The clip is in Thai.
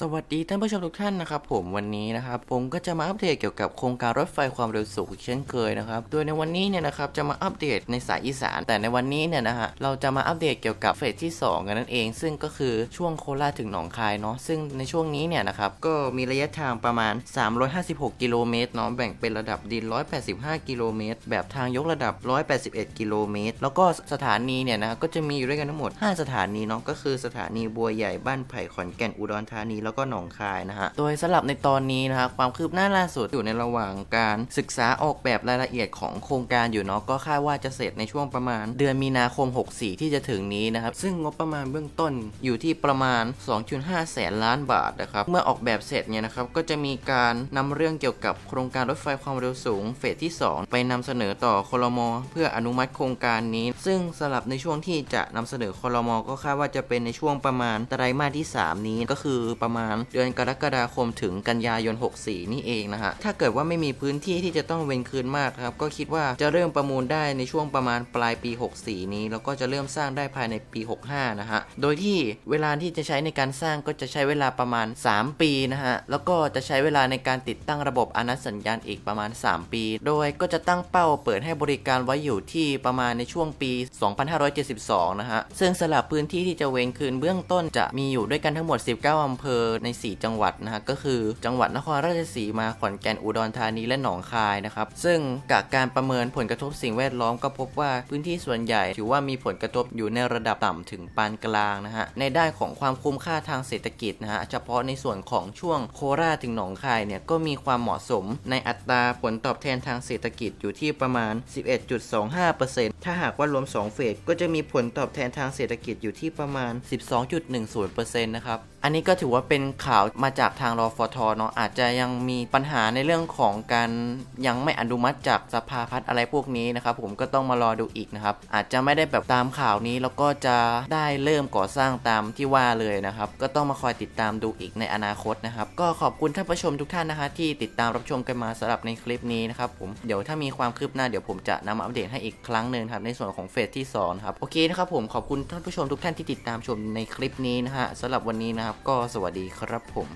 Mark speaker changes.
Speaker 1: สวัสดีท่านผู้ชมทุกท่านนะครับผมวันนี้นะครับผมก็จะมาอัปเดตเกี่ยวกับโครงการรถไฟความเร็วสูงเช่นเคยนะครับโดยในวันนี้เนี่ยนะครับจะมาอัปเดตในสายอีสาน แต่ในวันนี้เนี่ยนะฮะเราจะมาอัปเดตเกี่ยวกับเฟสที่ 2 กันนั่นเอง ซึ่งก็คือช่วงโคราชถึงหนองคายเนาะซึ่งในช่วงนี้เนี่ยนะครับก็มีระยะทางประมาณ 356 กิโลเมตรเนาะแบ่งเป็นระดับดิน 185 กิโลเมตร แบบทางยกระดับ 181 กิโลเมตร แล้วก็สถานีเนี่ยนะก็จะมีอยู่ด้วยกันทั้งหมด 5 สถานีเนาะก็คือสถานีบัวใหญ่บ้านไผ่ขอนแก่นอุดรธานีแล้วก็หนองคายนะฮะ โดยสำหรับในตอนนี้นะฮะความคืบหน้าล่าสุดอยู่ในระหว่างการศึกษาออกแบบรายละเอียดของโครงการอยู่เนาะก็คาดว่าจะเสร็จในช่วงประมาณ เดือนมีนาคม 64 ที่จะถึงนี้นะครับ ซึ่งงบประมาณเบื้องต้นอยู่ที่ประมาณ 2.5 แสนล้านบาทนะครับเมื่อออกแบบเสร็จเนี่ยนะครับก็จะมีการนำเรื่องเกี่ยวกับโครงการรถไฟความเร็วสูงเฟสที่ 2 ไปนำเสนอต่อคลมเพื่ออนุมัติโครงการนี้ ซึ่งสำหรับในช่วงที่จะนำเสนอคลมก็คาดว่าจะเป็นในช่วงประมาณไตรมาสที่ 3 นี้ก็คือประมาณ เดือนกรกฎาคมถึงกันยายน 64 นี่เองนะฮะ ถ้าเกิดว่าไม่มีพื้นที่ที่จะต้องเว้นคืนมากครับ ก็คิดว่าจะเริ่มประมูลได้ในช่วงประมาณปลายปี 64 นี้ แล้วก็จะเริ่มสร้างได้ภายในปี 65 นะฮะ โดยที่เวลาที่จะใช้ในการสร้างก็จะใช้เวลาประมาณ 3 ปีนะฮะ แล้วก็จะใช้เวลาในการติดตั้งระบบอนัตสัญญาณอีกประมาณ 3 ปี โดยก็จะตั้งเป้าเปิดให้บริการไว้อยู่ที่ประมาณในช่วงปี 2572 นะฮะ ซึ่งสลับพื้นที่ที่จะเว้นคืนเบื้องต้นจะมีอยู่ด้วยกันทั้งหมด 19อำเภอใน 4 จังหวัดนะฮะก็คือจังหวัดนครราชสีมาขอนแก่นอุดรธานีและหนองคายนะครับซึ่งจากการประเมินผลกระทบสิ่งแวดล้อมก็พบว่าพื้นที่ส่วนใหญ่ ถือว่ามีผลกระทบอยู่ในระดับต่ำถึงปานกลางนะฮะในด้านของความคุ้มค่าทางเศรษฐกิจนะฮะเฉพาะในส่วนของช่วงโคราชถึงหนองคายเนี่ยก็มีความเหมาะสมในอัตราผลตอบแทนทางเศรษฐกิจอยู่ที่ประมาณ 11.25%ถ้าหากว่ารวม 2 เฟสก็จะมีผลตอบแทนทางเศรษฐกิจอยู่ที่ประมาณ 12.10%นะครับ อันนี้ก็ถือว่าเป็นข่าวมาจากทางรอฟทเนาะอาจจะยังมีปัญหาในเรื่องของการยังไม่อนุมัติจากสภาพัฒน์อะไรพวกนี้นะครับผมก็ต้องมารอดูอีกนะครับอาจจะไม่ได้แบบตามข่าวนี้แล้วก็จะได้เริ่มก่อสร้างตามที่ว่าเลยนะครับก็ต้องมาคอยติดตามดูอีกในอนาคตนะครับก็ขอบคุณท่านผู้ชมทุกท่านนะคะที่ติดตามรับชมกันมาสำหรับในคลิปนี้นะครับผมเดี๋ยวถ้ามีความคืบหน้าเดี๋ยวผมจะนำมาอัปเดตให้อีกครั้งหนึ่งครับในส่วนของเฟสที่สองครับโอเคนะครับผมขอบคุณท่านผู้ชมทุกท่านที่ติดตามชมในคลิปนี้นะฮะสำหรับวันนี้นะครับก็สวัสดีครับผม